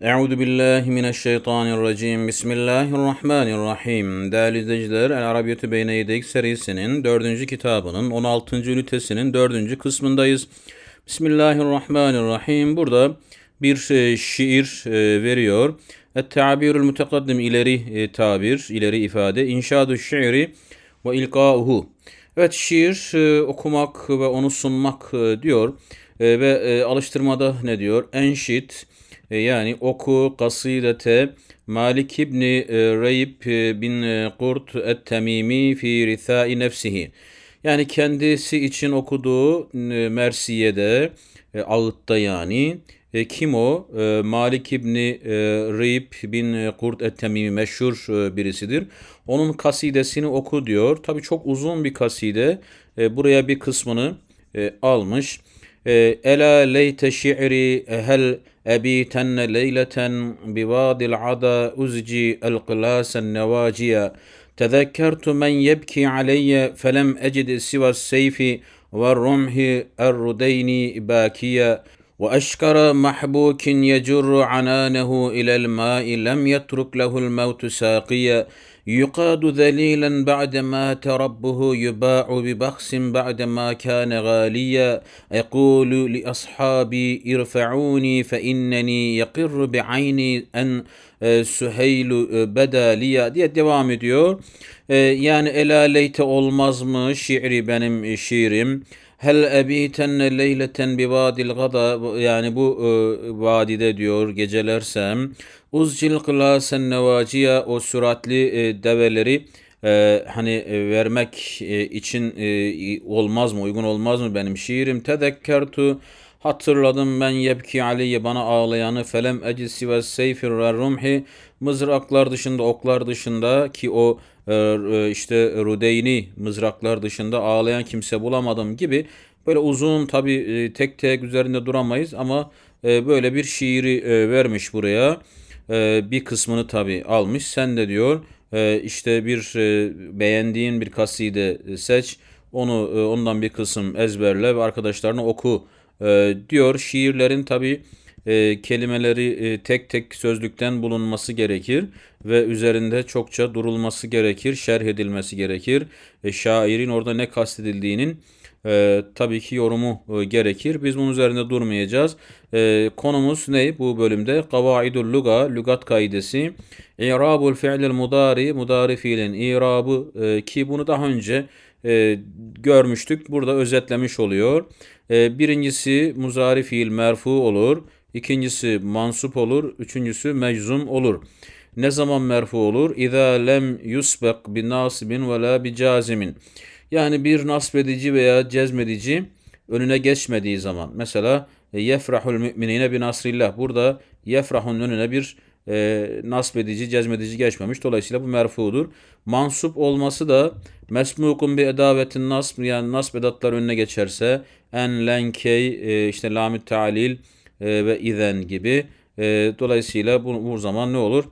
Euzu billahi mineşşeytanirracim. Bismillahirrahmanirrahim. Değerli izleyiciler, El Arabiyetü Beyne Yedek serisinin dördüncü kitabının 16. ünitesinin dördüncü kısmındayız. Bismillahirrahmanirrahim. Burada bir e, şiir e, veriyor. Et-ta'birul mutakaddim ileri e, tabir, ileri ifade. İnşadu şiiri ve ilkauhu. Evet şiir okumak ve onu sunmak diyor. Ve alıştırmada ne diyor? Enşit yani oku kasidete Malik İbni e, Reyb e, bin e, Kurt et-Temimi fi rithai nefsihi. Yani kendisi için okuduğu e, Mersiye'de, e, ağıtta yani. E, kim o? E, Malik İbni e, Reyb bin e, Kurt et-Temimi meşhur e, birisidir. Onun kasidesini oku diyor. Tabi çok uzun bir kaside. E, buraya bir kısmını e, almış. E, Ela leyte şi'ri hel ebitenne leyleten bivadil ada uzci elqlasen nevaciya تذكرت من يبكي علي فلم أجد سوى السيف والرمح الردين باكيا. وأشكر محبوك يجر عنانه إلى الماء لم يترك له الموت ساقيا. يقاد ذليلا بعدما تربه يباع ببخس بعدما كان غاليا. يقول لأصحابي ارفعوني فإنني يقر بعيني أن e, Süheyl e, Bedaliya diye devam ediyor. E, yani ela leyte olmaz mı şiiri benim şiirim. Hel ebitenne leyleten bi vadil gada yani bu e, vadide diyor gecelersem uzcil kılasen nevaciya o süratli e, develeri e, hani e, vermek e, için e, olmaz mı uygun olmaz mı benim şiirim tedekkertu Hatırladım ben yebki aleyye bana ağlayanı. Felem ecisi ve seyfir ve rumhi. Mızraklar dışında oklar dışında ki o e, e, işte rudeyni mızraklar dışında ağlayan kimse bulamadım gibi. Böyle uzun tabi e, tek tek üzerinde duramayız ama böyle bir şiiri vermiş buraya. Bir kısmını tabi almış. Sen de diyor işte bir beğendiğin bir kaside seç. Onu ondan bir kısım ezberle ve arkadaşlarına oku e, diyor. Şiirlerin tabi e, kelimeleri e, tek tek sözlükten bulunması gerekir ve üzerinde çokça durulması gerekir, şerh edilmesi gerekir. E, şairin orada ne kastedildiğinin e, tabii ki yorumu e, gerekir. Biz bunun üzerinde durmayacağız. E, konumuz ne bu bölümde? Kavaidul luga, lügat kaidesi. İrabul fi'lil mudari, mudari fiilin irabı e, ki bunu daha önce e, görmüştük. Burada özetlemiş oluyor. E, birincisi muzari fiil merfu olur. İkincisi mansup olur. Üçüncüsü meczum olur. Ne zaman merfu olur? İza lem yusbek bin nasibin ve la bi cazimin. Yani bir nasbedici veya cezmedici önüne geçmediği zaman. Mesela e, yefrahul müminine bi nasrillah. Burada yefrahun önüne bir e, nasbedici, cezmedici geçmemiş. Dolayısıyla bu merfudur. Mansup olması da mesmukun bir edavetin nasb yani nasb edatlar önüne geçerse en, len, key, e, işte lamü talil e, ve izen gibi. E, dolayısıyla bu, bu zaman ne olur?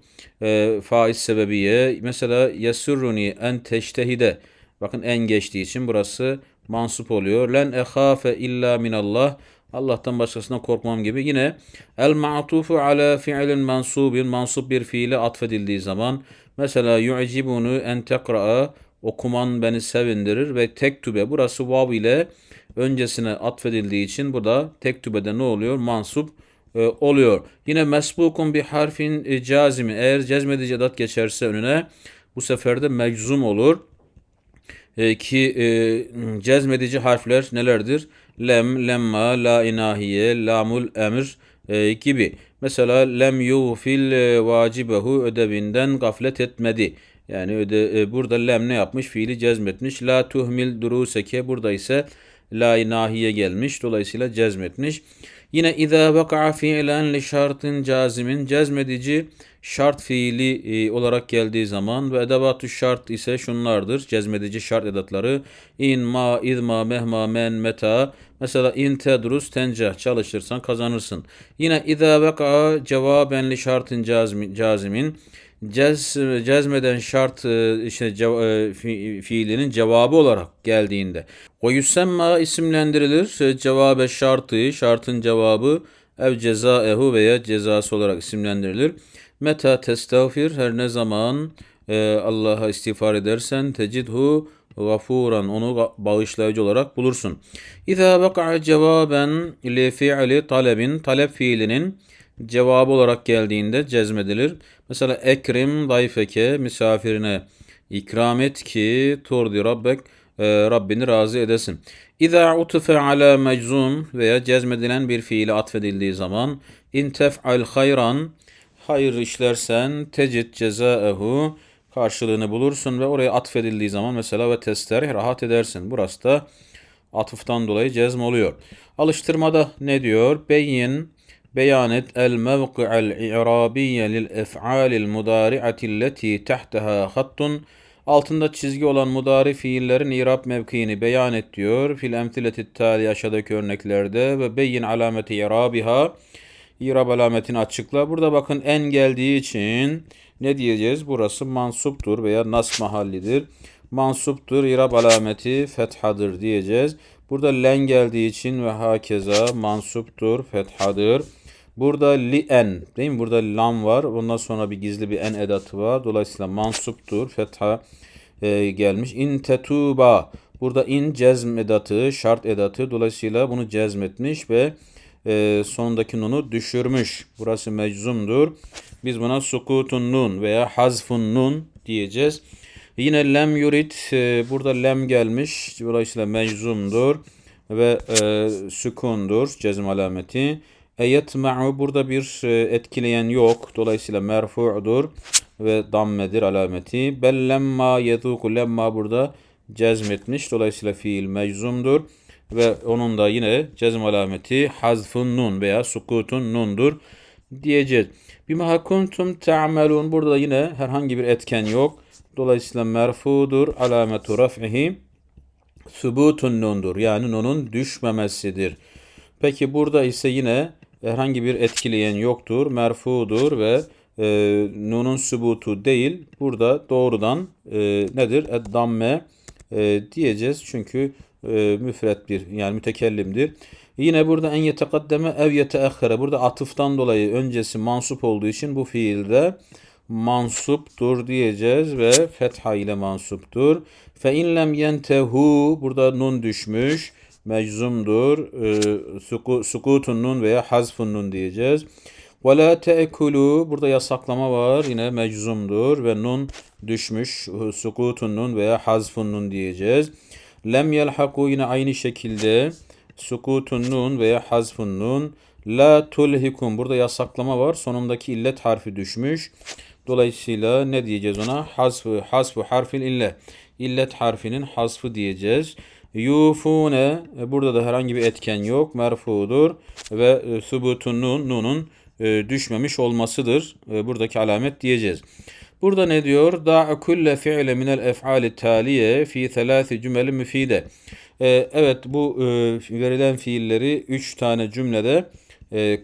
E, faiz sebebiye mesela yasurruni en teştehide bakın en geçtiği için burası mansup oluyor. Len ehafe illa minallah Allah'tan başkasından korkmam gibi. Yine el ma'tufu ala fi'lin mansubin mansub bir fiile atfedildiği zaman mesela yu'cibunu en tekra'a okuman beni sevindirir ve tektübe burası vav ile öncesine atfedildiği için burada tektübede ne oluyor? Mansup e, oluyor. Yine mesbukun bir harfin e, cazimi eğer cezmedici edat geçerse önüne bu sefer de meczum olur. E, ki e, cezmedici harfler nelerdir? Lem, lemma, la inahiye, lamul emir e, gibi. Mesela lem yufil e, vacibehu ödevinden gaflet etmedi. Yani öde, e, burada lem ne yapmış? Fiili cezmetmiş. La tuhmil duruseke burada ise la inahiye gelmiş. Dolayısıyla cezmetmiş. Yine izâ vaka'a fiilen li şartın cazimin cezmedici şart fiili e, olarak geldiği zaman ve edevatü şart ise şunlardır. Cezmedici şart edatları in, ma, izma, mehma, men, meta. Mesela in tedrus tencah çalışırsan kazanırsın. Yine izâ vaka'a cevaben li şartın cazimin cez, cezmeden şart e, işte e, fi, fiilinin cevabı olarak geldiğinde. O yüsemma isimlendirilir. E, cevabe şartı, şartın cevabı ev cezaehu veya cezası olarak isimlendirilir. Meta testağfir her ne zaman Allah'a istiğfar edersen tecidhu gafuran onu bağışlayıcı olarak bulursun. İza vaka'a cevaben li fi'li talebin talep fiilinin cevabı olarak geldiğinde cezmedilir. Mesela ekrim dayfeke misafirine ikram et ki turdi rabbek e, Rabbini razı edesin. İza utife ala meczum veya cezmedilen bir fiile atfedildiği zaman in tef'al hayran hayır işlersen tecid cezaehu karşılığını bulursun ve oraya atfedildiği zaman mesela ve testerih rahat edersin. Burası da atıftan dolayı cezm oluyor. Alıştırmada ne diyor? Beyin mevki'el i'rabiyye lil ef'alil mudari'ati lleti tahteha hattun altında çizgi olan mudari fiillerin irab mevkiini beyan et diyor. Fil emtileti tali aşağıdaki örneklerde ve beyin alameti irabiha irab alametini açıkla. Burada bakın en geldiği için ne diyeceğiz? Burası mansuptur veya nas mahallidir. Mansuptur, irab alameti fethadır diyeceğiz. Burada len geldiği için ve hakeza mansuptur, fethadır. Burada li en değil mi? Burada lam var. Ondan sonra bir gizli bir en edatı var. Dolayısıyla mansuptur, fetha e, gelmiş. İn tetuba. Burada in cezm edatı, şart edatı. Dolayısıyla bunu cezmetmiş ve e, sonundaki nunu düşürmüş. Burası meczumdur. Biz buna sukutun nun veya hazfun nun diyeceğiz. Yine lem yurit e, burada lem gelmiş. Dolayısıyla meczumdur ve e, sükundur cezm alameti. Eyetma'u burada bir e, etkileyen yok. Dolayısıyla merfu'dur ve dammedir alameti. Bel lemma yezuku lemma burada cezmetmiş. Dolayısıyla fiil meczumdur. Ve onun da yine cezm alameti hazfun nun veya sukutun nundur diyeceğiz. Bima kuntum ta'melun burada da yine herhangi bir etken yok. Dolayısıyla merfudur. Alametu raf'ihi subutun nundur. Yani nunun düşmemesidir. Peki burada ise yine herhangi bir etkileyen yoktur. Merfudur ve e, nunun subutu değil. Burada doğrudan e, nedir? Eddamme e, diyeceğiz. Çünkü e, müfret bir yani mütekellimdir. Yine burada en yetekaddeme ev yeteahhere. Burada atıftan dolayı öncesi mansup olduğu için bu fiilde mansuptur diyeceğiz ve fetha ile mansuptur. Fe in lem yentehu burada nun düşmüş. Meczumdur. E, suku, veya hazfun nun diyeceğiz. Ve la teekulu burada yasaklama var. Yine meczumdur ve nun düşmüş. Sukutun nun veya hazfun nun diyeceğiz. Lem yelhaku yine aynı şekilde sukutun nun veya hazfun nun. La tulhikum burada yasaklama var. Sonundaki illet harfi düşmüş. Dolayısıyla ne diyeceğiz ona? Hasfı, hasfı harfil ille. İllet harfinin hasfı diyeceğiz. Yufune e, burada da herhangi bir etken yok. Merfudur ve e, subutun nun, nunun e, düşmemiş olmasıdır. Buradaki alamet diyeceğiz. Burada ne diyor? Da kulle fi'le minel ef'ali taliye fi thalâthi cümle müfide. Evet bu verilen fiilleri üç tane cümlede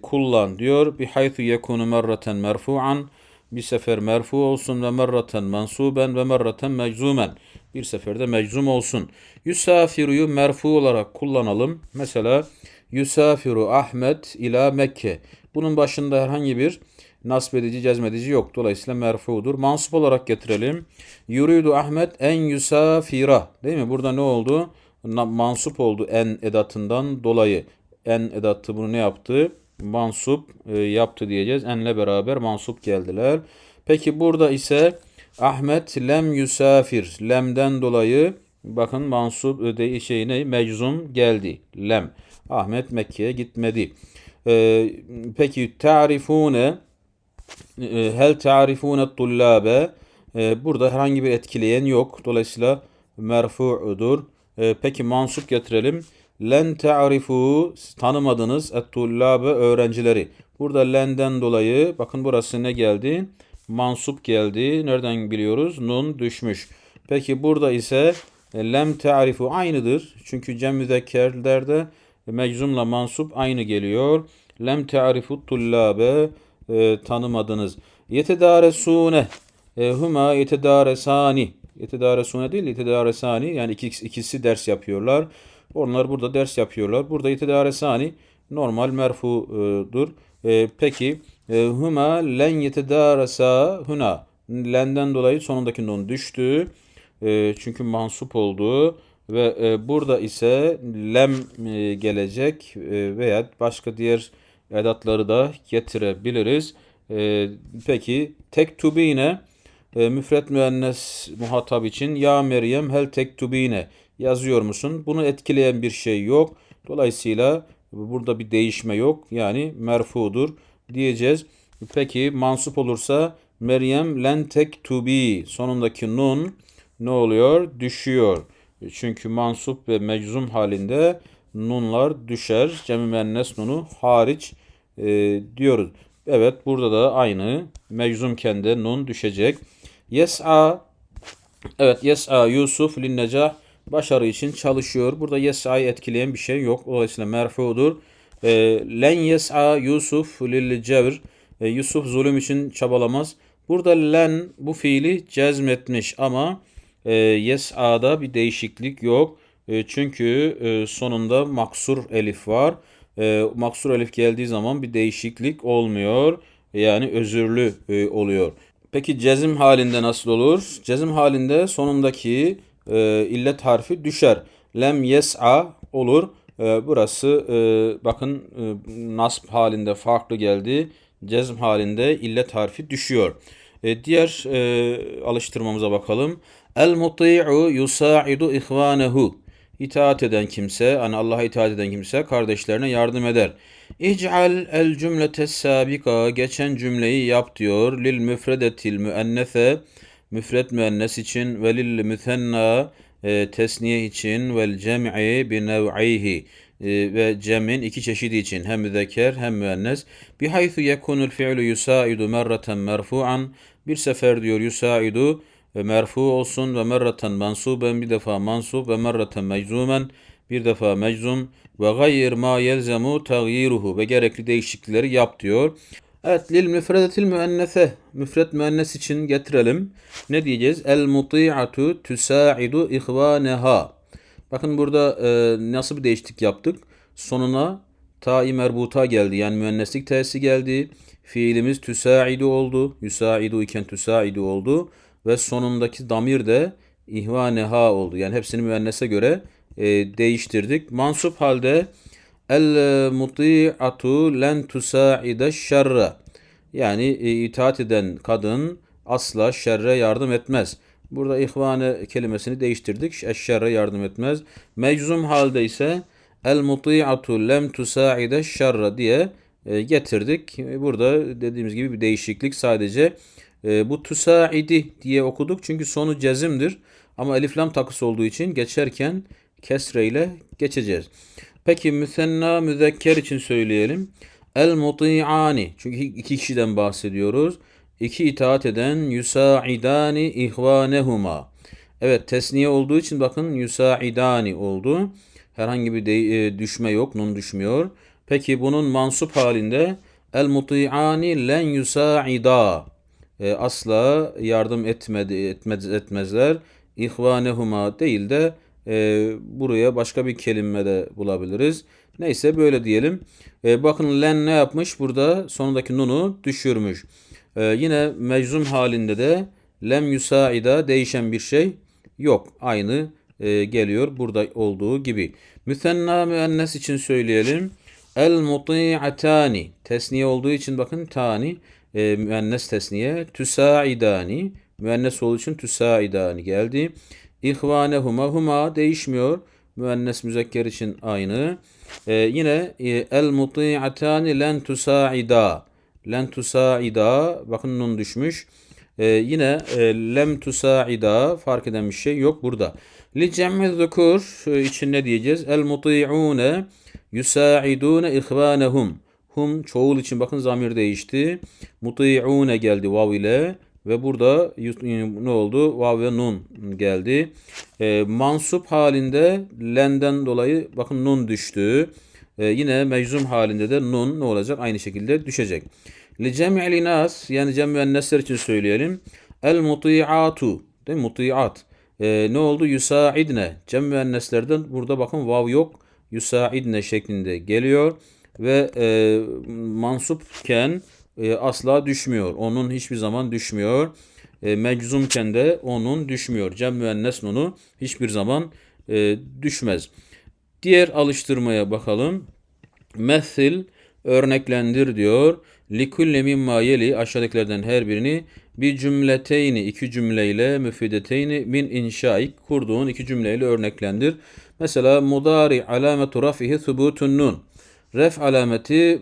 kullan diyor. Bi haythu yekunu merraten merfu'an bir sefer merfu olsun ve merraten mansuben ve merraten meczumen. Bir seferde meczum olsun. Yusafiru'yu merfu olarak kullanalım. Mesela Yusafiru Ahmet ila Mekke. Bunun başında herhangi bir nasbedici, cezmedici yok. Dolayısıyla merfudur. Mansup olarak getirelim. Yuridu Ahmet en yusafira. Değil mi? Burada ne oldu? Mansup oldu en edatından dolayı. En edatı bunu ne yaptı? Mansup e, yaptı diyeceğiz. Enle beraber mansup geldiler. Peki burada ise Ahmet lem yusafir. Lemden dolayı bakın mansup şeyine meczum geldi. Lem. Ahmet Mekke'ye gitmedi. Ee, peki ta'rifune e, hel ta'rifune tullabe ee, burada herhangi bir etkileyen yok. Dolayısıyla merfu'udur. Ee, peki mansup getirelim. Len ta'rifu tanımadınız et tullabe öğrencileri. Burada lenden dolayı bakın burası ne geldi? Mansup geldi. Nereden biliyoruz? Nun düşmüş. Peki burada ise e, lem ta'rifu aynıdır. Çünkü cem müzekkerlerde meczumla mansup aynı geliyor. Lem ta'rifu tullabe e, tanımadınız. Yetedaresune e, huma yetedaresani yetedaresune değil yetedaresani yani ikisi, ikisi ders yapıyorlar. Onlar burada ders yapıyorlar. Burada yetedaresani normal merfudur. E, peki e, huma len yetedarasa huna. Lenden dolayı sonundaki nun düştü. E, çünkü mansup oldu. Ve e, burada ise lem e, gelecek e, veya başka diğer edatları da getirebiliriz. E, peki tektubine e, müfret müennes muhatap için ya Meryem hel tektubine yazıyor musun? Bunu etkileyen bir şey yok. Dolayısıyla burada bir değişme yok. Yani merfudur diyeceğiz. Peki mansup olursa Meryem len tektubi sonundaki nun ne oluyor? Düşüyor. Çünkü mansup ve meczum halinde nunlar düşer. Cem-i nunu hariç e, diyoruz. Evet burada da aynı meczumken de nun düşecek. Yes'a Evet yes'a Yusuf lin başarı için çalışıyor. Burada yes'a'yı etkileyen bir şey yok. Dolayısıyla merfudur. E, len yes'a Yusuf lil cevr e, Yusuf zulüm için çabalamaz. Burada len bu fiili cezmetmiş ama e, yes'a'da bir değişiklik yok. E, çünkü e, sonunda maksur elif var. E, maksur elif geldiği zaman bir değişiklik olmuyor. Yani özürlü e, oluyor. Peki cezim halinde nasıl olur? Cezim halinde sonundaki e, illet harfi düşer. Lem yes'a olur. E, burası e, bakın e, nasb halinde farklı geldi. Cezm halinde illet harfi düşüyor. E, diğer alıştırmamıza bakalım. El muti'u yusa'idu ihvanehu. İtaat eden kimse, hani Allah'a itaat eden kimse kardeşlerine yardım eder. İc'al el cümlete sabika geçen cümleyi yap diyor. Lil müfredetil müennese müfred müennes için ve lil müthenna e, tesniye için vel cem'i bi nev'ihi e, ve cem'in iki çeşidi için hem müzekker hem müennes. Bihaythu yekunul fi'lu yusaidu merraten merfu'an bir sefer diyor yusaidu ve merfu olsun ve merraten mansuben bir defa mansub ve merraten meczumen bir defa meczum ve gayr ma yelzemu tagyiruhu ve gerekli değişiklikleri yap diyor. Evet lil müfredetil müennese müfred müennes için getirelim. Ne diyeceğiz? El muti'atu tusaidu ihvaneha. Bakın burada e, nasıl bir değişiklik yaptık? Sonuna ta-i merbuta geldi. Yani müenneslik t'si geldi. Fiilimiz tüsaidu oldu. Yusaidu iken tüsaidu oldu. Ve sonundaki damir de ihvaneha oldu. Yani hepsini müennese göre e, değiştirdik. Mansup halde el muti'atu len tusaide şerre. Yani e, itaat eden kadın asla şerre yardım etmez. Burada ihvane kelimesini değiştirdik. Eşşerre yardım etmez. Meczum halde ise el muti'atu lem tusaide şerre diye e, getirdik. Burada dediğimiz gibi bir değişiklik sadece e, bu tusaidi diye okuduk çünkü sonu cezimdir. Ama elif lam takısı olduğu için geçerken kesre ile geçeceğiz. Peki müsenna müzekker için söyleyelim. El muti'ani. Çünkü iki kişiden bahsediyoruz. İki itaat eden yusaidani ihvanehuma. Evet tesniye olduğu için bakın yusaidani oldu. Herhangi bir de, e, düşme yok. Nun düşmüyor. Peki bunun mansup halinde el muti'ani len yusaida. E, asla yardım etmedi, etmez, etmezler. İhvanehuma değil de e, buraya başka bir kelime de bulabiliriz. Neyse böyle diyelim. E, bakın len ne yapmış? Burada sonundaki nunu düşürmüş. E, yine meczum halinde de lem yusaida değişen bir şey yok. Aynı e, geliyor burada olduğu gibi. Müsenna müennes için söyleyelim. El muti'atani. Tesniye olduğu için bakın tani e, müennes tesniye. Tüsaidani. Müennes olduğu için tüsaidani geldi. İhvanehuma huma değişmiyor. Müennes müzekker için aynı. Ee, yine e, el muti'atani len tusaida. Len tusaida bakın nun düşmüş. Ee, yine e, lem tusaida fark eden bir şey yok burada. Li cem'i zukur e, için ne diyeceğiz? El muti'une yusaidune ihvanehum. Hum çoğul için bakın zamir değişti. Muti'une geldi vav ile. Ve burada ne oldu? Vav ve nun geldi. E, mansup halinde lenden dolayı bakın nun düştü. E, yine meczum halinde de nun ne olacak? Aynı şekilde düşecek. Li cem'il nas yani cem müennesler için söyleyelim. El muti'atu değil mi? Muti'at. E, ne oldu? Yusaidne. Cem müenneslerden burada bakın vav yok. Yusaidne şeklinde geliyor. ve e, mansupken e, asla düşmüyor. Onun hiçbir zaman düşmüyor. E, meczumken de onun düşmüyor. Cem müennes nunu hiçbir zaman e, düşmez. Diğer alıştırmaya bakalım. Methil örneklendir diyor. Likulli mimma yeli aşağıdakilerden her birini bir cümleteyni iki cümleyle müfideteyni min inşaik kurduğun iki cümleyle örneklendir. Mesela mudari alametu rafihi thubutun nun. Ref alameti e,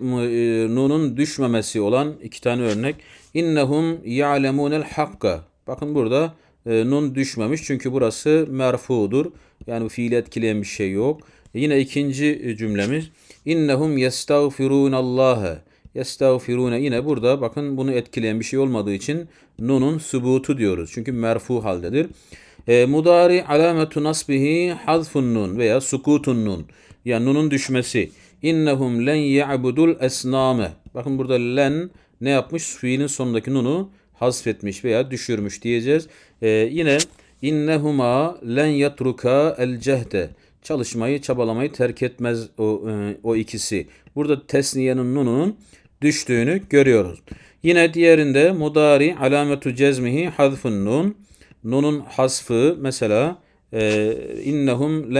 nunun düşmemesi olan iki tane örnek. İnnehum ya'lemunel hakka. Bakın burada e, nun düşmemiş çünkü burası merfudur. Yani fiili etkileyen bir şey yok. Yine ikinci e, cümlemiz. İnnehum yestağfirunallaha. Yestağfirune yine burada bakın bunu etkileyen bir şey olmadığı için nunun subutu diyoruz. Çünkü merfu haldedir. E, mudari alametu nasbihi hazfun nun veya sukutun nun. Yani nunun düşmesi. İnnehum len ya'budul esname. Bakın burada len ne yapmış? Fiilin sonundaki nunu hasfetmiş veya düşürmüş diyeceğiz. E, yine innehuma len yatruka el cehde. Çalışmayı, çabalamayı terk etmez o, e, o ikisi. Burada tesniyenin nununun düştüğünü görüyoruz. Yine diğerinde mudari alametu cezmihi hazfun nun. Nunun hasfı mesela e, innehum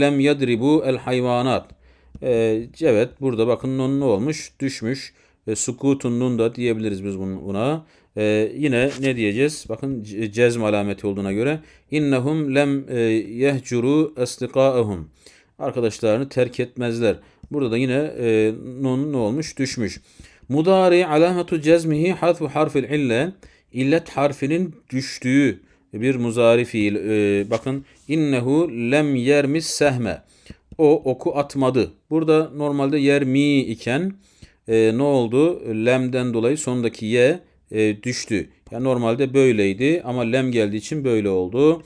lem yadribu el hayvanat. E, evet burada bakın nun ne olmuş? Düşmüş. E, sukutun nun da diyebiliriz biz buna. E, yine ne diyeceğiz? Bakın cezm alameti olduğuna göre innehum lem e, yehcuru estikâehum. Arkadaşlarını terk etmezler. Burada da yine e, nun ne olmuş? Düşmüş. Mudari alametu cezmihi harfu harfil ille. İllet harfinin düştüğü bir muzari fiil. E, bakın innehu lem yermis sehme. O oku atmadı. Burada normalde yermi iken e, ne oldu? Lemden dolayı sondaki ye e, düştü. Yani normalde böyleydi ama lem geldiği için böyle oldu.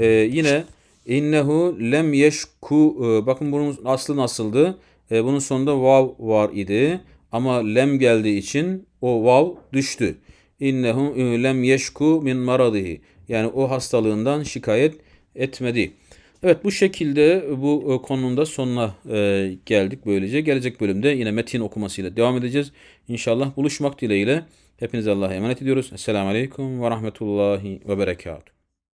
E, yine innehu lem yeşku e, bakın bunun aslı nasıldı? E, bunun sonunda vav var idi ama lem geldiği için o vav düştü. İnnehu e, lem yeşku min maradihi. Yani o hastalığından şikayet etmedi. Evet bu şekilde bu e, konunun da sonuna e, geldik böylece. Gelecek bölümde yine metin okumasıyla devam edeceğiz. İnşallah buluşmak dileğiyle. Hepinize Allah'a emanet ediyoruz. Esselamu Aleyküm ve Rahmetullahi ve Berekatuhu.